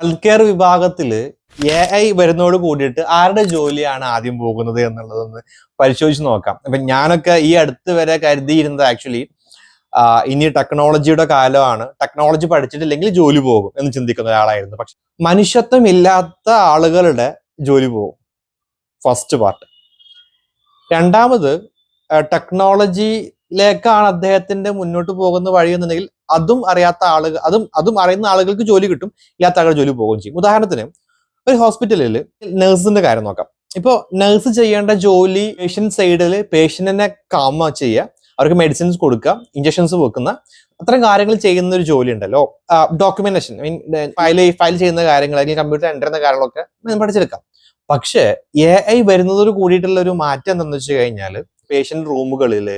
Health care വിഭാഗത്തിൽ A I വരുന്നതോട് കൂടിയിട്ട് ആരുടെ ജോലിയാണ് ആദ്യം പോകുന്നത് എന്നുള്ളതൊന്ന് പരിശോധിച്ച് നോക്കാം. അപ്പൊ ഞാനൊക്കെ ഈ അടുത്ത് വരെ കരുതിയിരുന്നത് ആക്ച്വലി ഇനി ടെക്നോളജിയുടെ കാലമാണ്. ടെക്നോളജി പഠിച്ചിട്ടില്ലെങ്കിൽ ജോലി പോകും എന്ന് ചിന്തിക്കുന്ന ഒരാളായിരുന്നു. പക്ഷെ മനുഷ്യത്വം ഇല്ലാത്ത ആളുകളുടെ ജോലി പോകും. ഫസ്റ്റ് പാർട്ട് രണ്ടാമത് ടെക്നോളജിയിലേക്കാണ് അദ്ദേഹത്തിന്റെ മുന്നോട്ട് പോകുന്ന വഴി എന്നുണ്ടെങ്കിൽ അതും അറിയാത്ത ആളുകൾ അതും അതും അറിയുന്ന ആളുകൾക്ക് ജോലി കിട്ടും ഇല്ലാത്ത ആളുകൾ ജോലി പോകുകയും ചെയ്യും. ഉദാഹരണത്തിന് ഒരു ഹോസ്പിറ്റലിൽ നഴ്സിന്റെ കാര്യം നോക്കാം. ഇപ്പോൾ നഴ്സ് ചെയ്യേണ്ട ജോലി പേഷ്യൻ സൈഡിൽ പേഷ്യന്റിനെ കാമ ചെയ്യുക. അവർക്ക് മെഡിസിൻസ് കൊടുക്കുക ഇഞ്ചക്ഷൻസ് വെക്കുന്ന അത്തരം കാര്യങ്ങൾ ചെയ്യുന്ന ഒരു ജോലി ഉണ്ടല്ലോ. ഡോക്യുമെന്റേഷൻ മീൻ ഫയൽ ഫയൽ ചെയ്യുന്ന കാര്യങ്ങൾ അല്ലെങ്കിൽ കമ്പ്യൂട്ടർ എന്റർ ചെയ്യുന്ന കാര്യങ്ങളൊക്കെ പഠിച്ചെടുക്കാം. പക്ഷേ എ ഐ വരുന്നതോട് കൂടിയിട്ടുള്ള ഒരു മാറ്റം എന്താണെന്ന് വെച്ച് കഴിഞ്ഞാൽ പേഷ്യന്റ് റൂമുകളിൽ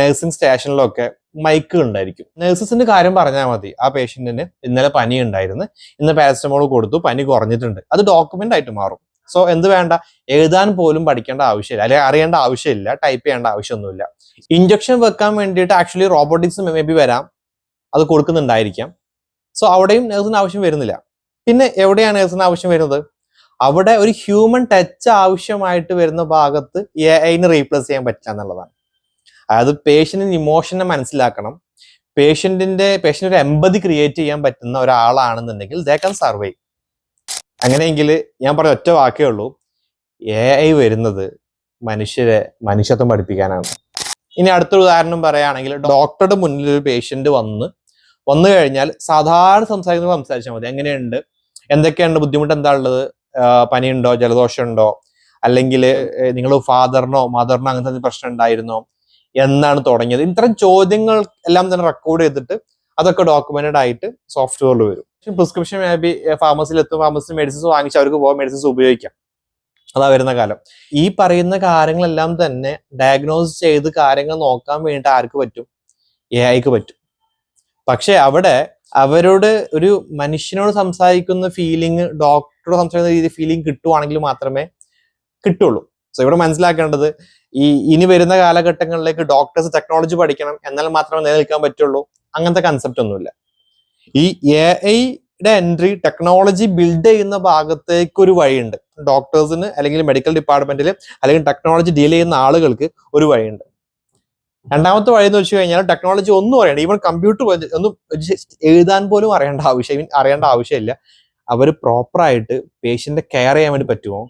നഴ്സിംഗ് സ്റ്റേഷനിലൊക്കെ മൈക്ക് ഉണ്ടായിരിക്കും. നഴ്സസിന്റെ കാര്യം പറഞ്ഞാൽ മതി. ആ പേഷ്യന്റിന് ഇന്നലെ പനി ഉണ്ടായിരുന്നു. ഇന്ന് പാരസ്റ്റമോൾ കൊടുത്തു. പനി കുറഞ്ഞിട്ടുണ്ട്. അത് ഡോക്യുമെന്റ് ആയിട്ട് മാറും. സോ എന്ത് വേണ്ട? എഴുതാൻ പോലും പഠിക്കേണ്ട ആവശ്യമില്ല. അല്ലെങ്കിൽ അറിയേണ്ട ആവശ്യമില്ല. ടൈപ്പ് ചെയ്യേണ്ട ആവശ്യമൊന്നുമില്ല. ഇഞ്ചക്ഷൻ വെക്കാൻ വേണ്ടിയിട്ട് ആക്ച്വലി റോബോട്ടിക്സ് മേ ബി വരാം. അത് കൊടുക്കുന്നുണ്ടായിരിക്കാം. സോ അവിടെയും നഴ്സിന് ആവശ്യം വരുന്നില്ല. പിന്നെ എവിടെയാണ് നഴ്സിന് ആവശ്യം വരുന്നത്? അവിടെ ഒരു ഹ്യൂമൻ ടച്ച് ആവശ്യമായിട്ട് വരുന്ന ഭാഗത്ത് എ ഐന് റീപ്ലേസ് ചെയ്യാൻ പറ്റില്ല എന്നുള്ളതാണ്. അതായത് പേഷ്യന്റിന് ഇമോഷനെ മനസ്സിലാക്കണം. പേഷ്യന്റിന്റെ പേഷ്യന്റ് ഒരു എമ്പതി ക്രിയേറ്റ് ചെയ്യാൻ പറ്റുന്ന ഒരാളാണെന്നുണ്ടെങ്കിൽ ദേ കൻ സർവൈ അങ്ങനെയെങ്കിൽ ഞാൻ പറഞ്ഞ ഒറ്റ വാക്കേ ഉള്ളൂ. എ ഐ വരുന്നത് മനുഷ്യരെ മനുഷ്യത്വം പഠിപ്പിക്കാനാണ്. ഇനി അടുത്തൊരു ഉദാഹരണം പറയുകയാണെങ്കിൽ ഡോക്ടറുടെ മുന്നിൽ ഒരു പേഷ്യന്റ് വന്ന് വന്നു കഴിഞ്ഞാൽ സാധാരണ സംസാരിക്കുന്നത് സംസാരിച്ചാൽ മതി. എങ്ങനെയുണ്ട്? എന്തൊക്കെയാണ് ബുദ്ധിമുട്ട് എന്താ ഉള്ളത്? പനിയുണ്ടോ? ജലദോഷം ഉണ്ടോ അല്ലെങ്കിൽ നിങ്ങൾ ഫാദറിനോ മദറിനോ അങ്ങനത്തെ പ്രശ്നം ഉണ്ടായിരുന്നോ? എന്നാണ് തുടങ്ങിയത്. ഇത്തരം ചോദ്യങ്ങൾ എല്ലാം തന്നെ റെക്കോർഡ് ചെയ്തിട്ട് അതൊക്കെ ഡോക്യുമെന്റഡ് ആയിട്ട് സോഫ്റ്റ്വെയറിൽ വരും. പ്രിസ്ക്രിപ്ഷൻ മേ ബി ഫാർമസിയിൽ എത്തും ഫാർമസി മെഡിസിൻസ് വാങ്ങിച്ച് അവർക്ക് പോകാൻ മെഡിസിൻസ് ഉപയോഗിക്കാം. അതാ വരുന്ന കാലം. ഈ പറയുന്ന കാര്യങ്ങളെല്ലാം തന്നെ ഡയഗ്നോസ് ചെയ്ത് കാര്യങ്ങൾ നോക്കാൻ വേണ്ടിയിട്ട് ആർക്ക് പറ്റും? എ ഐക്ക് പറ്റും. പക്ഷെ അവിടെ അവരോട് ഒരു മനുഷ്യനോട് സംസാരിക്കുന്ന ഫീലിംഗ് ഡോക്ടറോട് സംസാരിക്കുന്ന രീതി ഫീലിംഗ് കിട്ടുവാണെങ്കിൽ മാത്രമേ കിട്ടുള്ളൂ. സോ ഇവിടെ മനസ്സിലാക്കേണ്ടത് ഈ ഇനി വരുന്ന കാലഘട്ടങ്ങളിലേക്ക് ഡോക്ടേഴ്സ് ടെക്നോളജി പഠിക്കണം എന്നാൽ മാത്രമേ നിലനിൽക്കാൻ പറ്റുള്ളൂ. അങ്ങനത്തെ കൺസെപ്റ്റ് ഒന്നുമില്ല. ഈ എ ഐയുടെ എൻട്രി ടെക്നോളജി ബിൽഡ് ചെയ്യുന്ന ഭാഗത്തേക്ക് ഒരു വഴിയുണ്ട് ഡോക്ടേഴ്സിന് അല്ലെങ്കിൽ മെഡിക്കൽ ഡിപ്പാർട്ട്മെന്റിൽ അല്ലെങ്കിൽ ടെക്നോളജി ഡീൽ ചെയ്യുന്ന ആളുകൾക്ക് ഒരു വഴിയുണ്ട്. രണ്ടാമത്തെ വഴി എന്ന് വെച്ച് കഴിഞ്ഞാൽ ടെക്നോളജി ഒന്നും അറിയണ്ട. ഈവൻ കമ്പ്യൂട്ടർ ഒന്നും എഴുതാൻ പോലും അറിയേണ്ട ആവശ്യം അറിയേണ്ട ആവശ്യമില്ല. അവർ പ്രോപ്പറായിട്ട് പേഷ്യന്റെ കെയർ ചെയ്യാൻ വേണ്ടി പറ്റുമോ?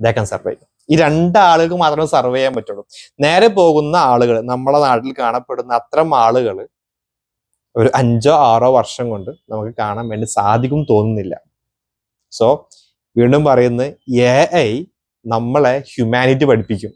ദേ കൻ സർവൈവ് ഈ രണ്ടാളുകൾക്ക് മാത്രമേ സർവേ ചെയ്യാൻ പറ്റുള്ളൂ. നേരെ പോകുന്ന ആളുകൾ നമ്മളെ നാട്ടിൽ കാണപ്പെടുന്ന അത്തരം ആളുകൾ ഒരു അഞ്ചോ ആറോ വർഷം കൊണ്ട് നമുക്ക് കാണാൻ വേണ്ടി സാധിക്കും തോന്നുന്നില്ല. സോ വീണ്ടും പറയുന്നത് എ ഐ നമ്മളെ ഹ്യൂമാനിറ്റി പഠിപ്പിക്കും.